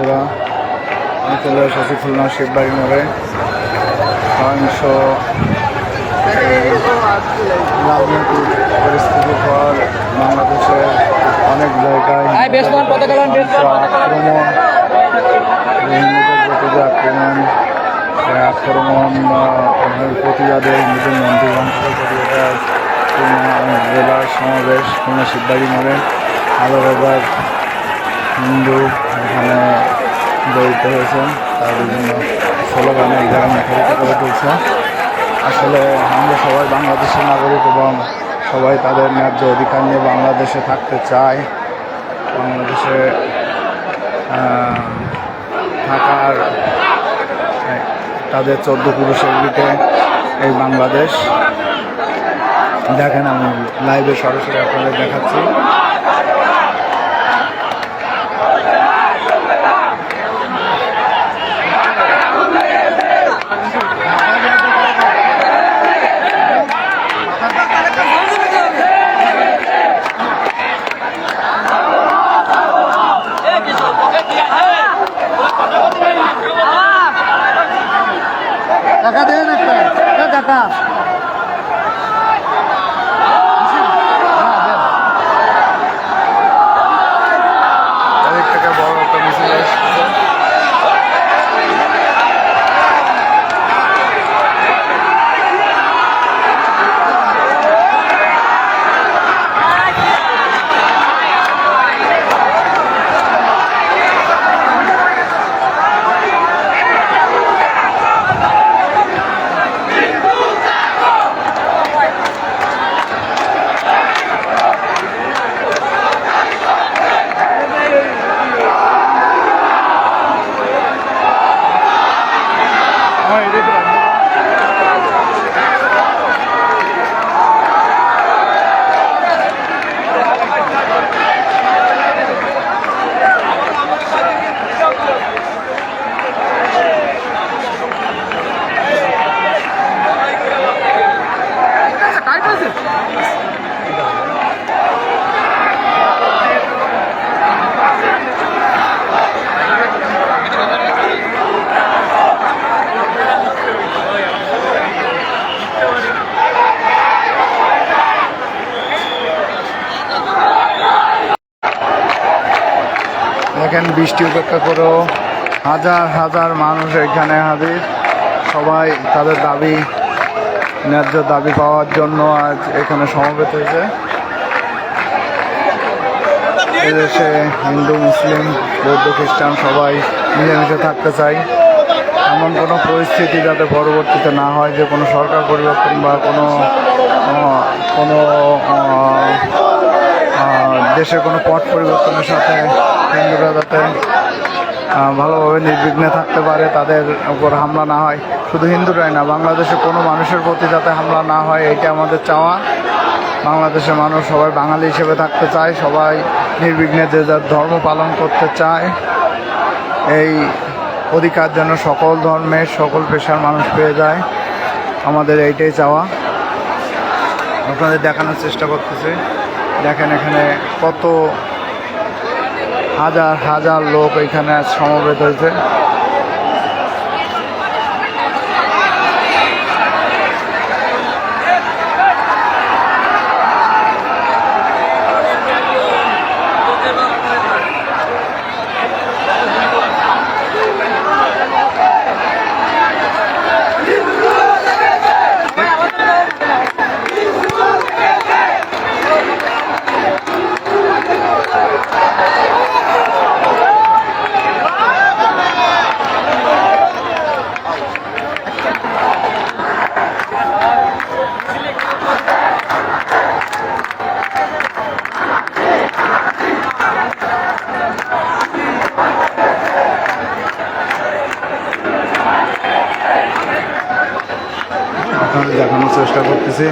বন্ধুরা আমি চলে এসেছি খুলনা শিববাড়ি মোড়ে সহিংস রাজনৈতিক পরিস্থিতির পর বাংলাদেশের অনেক জায়গায়। আক্রমণ হিন্দুদের প্রতি আক্রমণ আক্রমণ প্রতিবাদে হিন্দুদের মন্দির ভাঙচুর করে জেলার সমাবেশ খুলনা শিববাড়ি মোড়ে হাজার হিন্দু এখানে জড়িত হয়েছেন তার বিভিন্ন স্লোগানে এই জায়গায় মুখরিত করে তুলছে। আসলে আমরা সবাই বাংলাদেশের নাগরিক এবং সবাই তাদের ন্যায্য অধিকার নিয়ে বাংলাদেশে থাকতে চায় বাংলাদেশে থাকার, তাদের চোদ্দ পুরুষের দিকে এই বাংলাদেশ। দেখেন আমি লাইভে সরাসরি আপনাদের দেখাচ্ছি টাকা দেন একটা এ টাকা। দেখেন, বৃষ্টি উপেক্ষা করেও হাজার হাজার মানুষ এখানে হাজির। সবাই তাদের দাবি, ন্যায্য দাবি পাওয়ার জন্য আজ এখানে সমবেত হয়েছে। এদেশে হিন্দু, মুসলিম, বৌদ্ধ, খ্রিস্টান সবাই মিলেমিশে থাকতে চাই। এমন কোনো পরিস্থিতি যাতে পরবর্তীতে না হয় যে কোনো সরকার পরিবর্তন বা কোনো কোনো দেশের কোনো পট পরিবর্তনের সাথে হিন্দুরা যাতে ভালোভাবে নির্বিঘ্নে থাকতে পারে, তাদের উপর হামলা না হয়। শুধু হিন্দুরাই না বাংলাদেশে কোনো মানুষের প্রতি যাতে হামলা না হয়, এটা আমাদের চাওয়া। বাংলাদেশের মানুষ সবাই বাঙালি হিসেবে থাকতে চায়, সবাই নির্বিঘ্নে যে যার ধর্ম পালন করতে চায়। এই অধিকার যেন সকল ধর্মের, সকল পেশার মানুষ পেয়ে যায়, আমাদের এইটাই চাওয়া। আপনাদের দেখানোর চেষ্টা করতেছি। দেখেন এখানে কত হাজার হাজার লোক এখানে সমবেত হয়েছে। চেষ্টা করতেছি।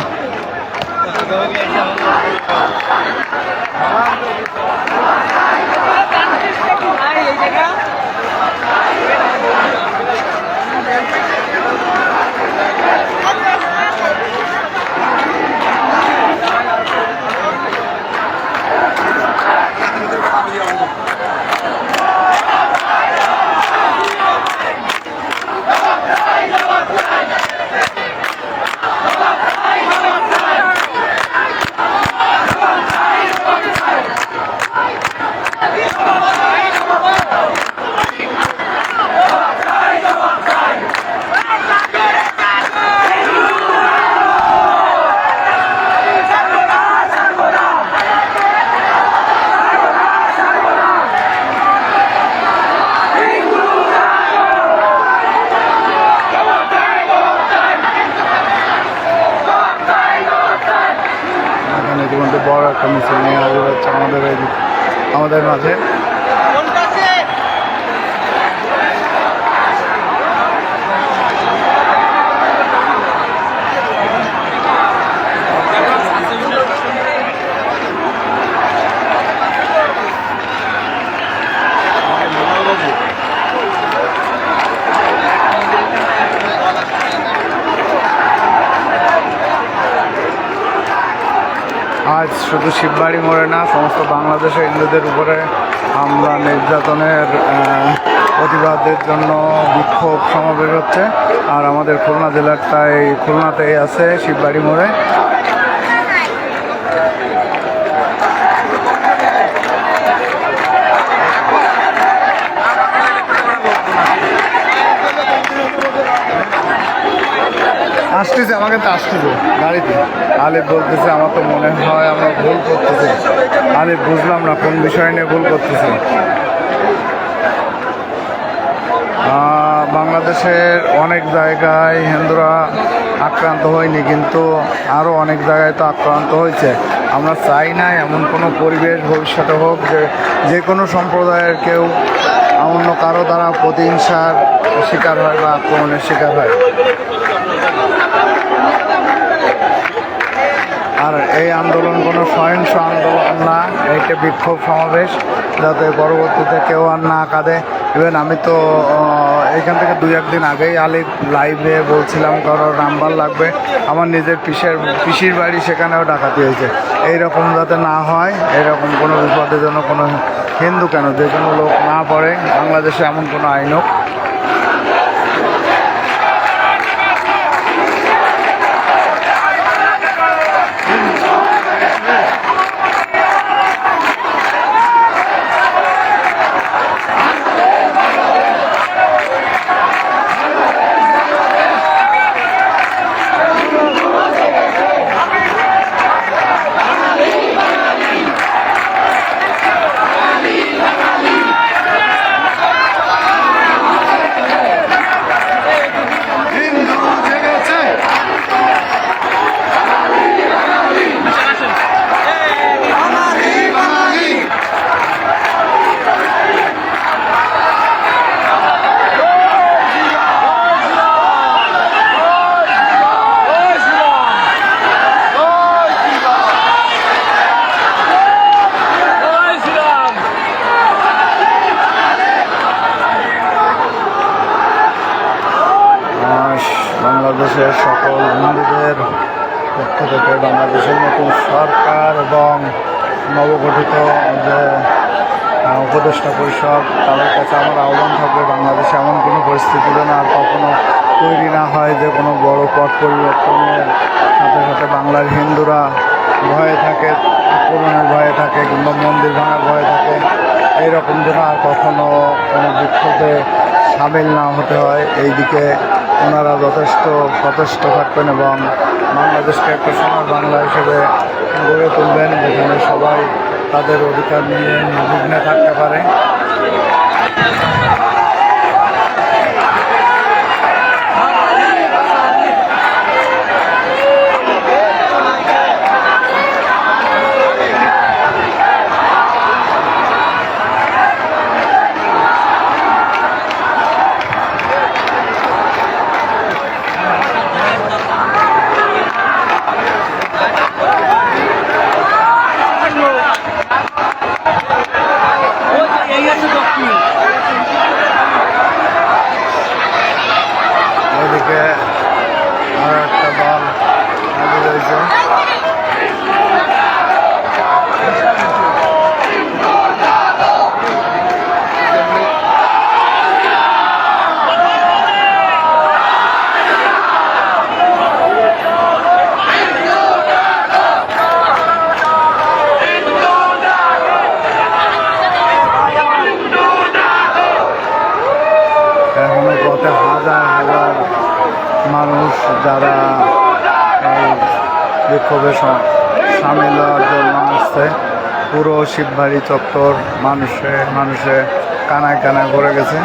শুধু শিববাড়ি মোড়ে না, সমস্ত বাংলাদেশের হিন্দুদের উপরে হামলা, নির্যাতনের প্রতিবাদের জন্য বিক্ষোভ সমাবেশ হচ্ছে। আর আমাদের খুলনা জেলার তাই খুলনাতেই আছে শিববাড়ি মোড়ে। আসতেছে, আমাকে তো আসতেছে, গাড়িতে। আলিফ বলতেছে, আমার তো মনে হয় আমরা ভুল করতেছি। আলিফ, বুঝলাম না, কোন বিষয় নিয়ে ভুল করতেছি? বাংলাদেশের অনেক জায়গায় হিন্দুরা আক্রান্ত হয়নি, কিন্তু আরও অনেক জায়গায় তো আক্রান্ত হয়েছে। আমরা চাই না এমন কোনো পরিবেশ ভবিষ্যতে হোক যে যে কোনো সম্প্রদায়ের কেউ অন্য কারও দ্বারা প্রতিহিংসার শিকার হয় বা আক্রমণের শিকার হয়। আর এই আন্দোলন কোনো সহিংস আন্দোলন না এইটা বিক্ষোভ সমাবেশ যাতে পরবর্তীতে কেউ আর না কাঁদে। ইভেন আমি তো আহ, এইখান থেকে দুই একদিন আগেই আলি লাইভে বলছিলাম কারোর নাম্বার লাগবে। আমার নিজের পিসের পিসির বাড়ি সেখানেও ডাকাতি হয়েছে। এইরকম যাতে না হয় এরকম কোনো বিপদের জন্য কোনো হিন্দু কেন যে কোনো লোক না পড়ে বাংলাদেশে এমন কোনো আইন হোক। বাংলাদেশের সকল হিন্দুদের পক্ষ থেকে বাংলাদেশের নতুন সরকার এবং নবগঠিত যে উপদেষ্টা পরিষদ, তাদের কাছে আমার আহ্বান থাকবে বাংলাদেশে এমন কোনো পরিস্থিতি যেন আর কখনো তৈরি না হয়, যে কোনো বড় পথ পরিবর্তনের সাথে সাথে বাংলার হিন্দুরা ভয়ে থাকে, আক্রমণের ভয়ে থাকে কিংবা মন্দির ভাঙার ভয়ে থাকে, এইরকম যেন আর কখনো কোনো বিক্ষোভে সামিল না হতে হয়। এইদিকে ওনারা যথেষ্ট সচেষ্ট থাকবেন এবং বাংলাদেশকে একটা সোনার বাংলা হিসেবে গড়ে তুলবেন যেখানে সবাই তাদের অধিকার নিয়ে নির্বিঘ্নে থাকতে পারে। আর একটা দল হাজির হয়েছে এখনও পথে হাজার হাজার মানুষ যারা বিক্ষোভে সামিল হওয়ার জন্য আসছে। পুরো শিববাড়ি চত্বর মানুষে মানুষে কানায় কানায় ভরে গেছে।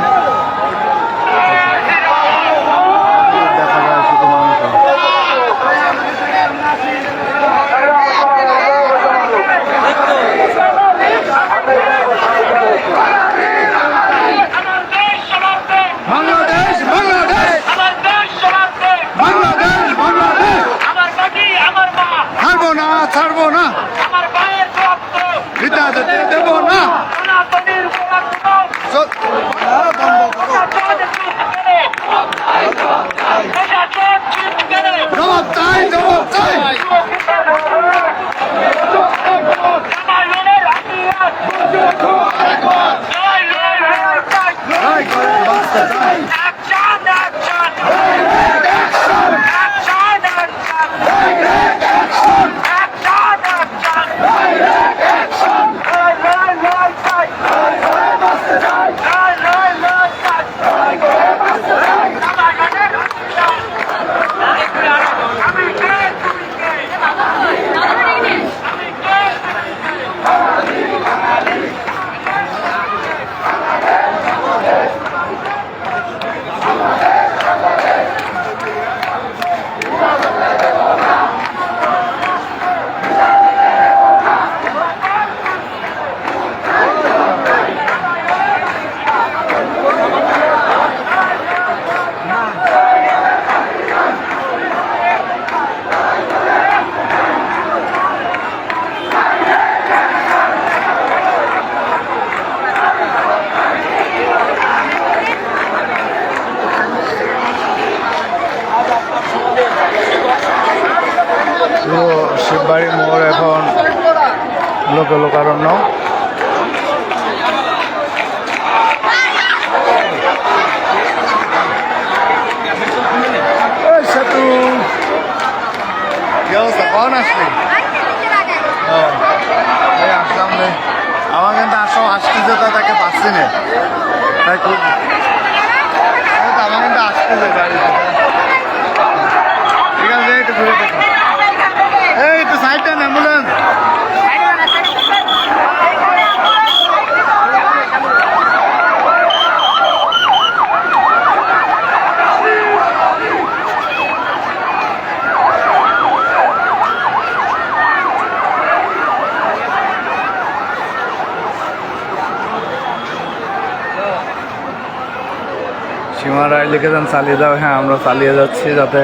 সীমা রায় চালিয়ে দাও হ্যাঁ আমরা চালিয়ে যাচ্ছি যাতে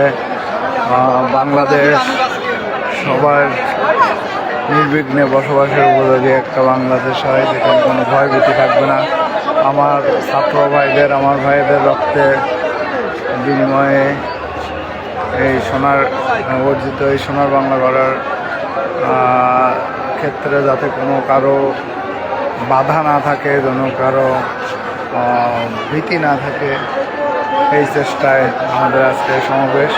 বাংলাদেশ সবার নির্বিঘ্নে বসবাসের উপযোগী একটা বাংলাদেশ হয়, যেখানে কোনো ভয়ভীতি থাকবে না। আমার ছাত্র ভাইদের, আমার ভাইদের রক্তে বিনিময়ে এই সোনার, অর্জিত এই সোনার বাংলা গড়ার ক্ষেত্রে যাতে কোনো কারও বাধা না থাকে, যেন কারও ভীতি না থাকে। এই চেষ্টায় আমাদের আজকে সমাবেশ।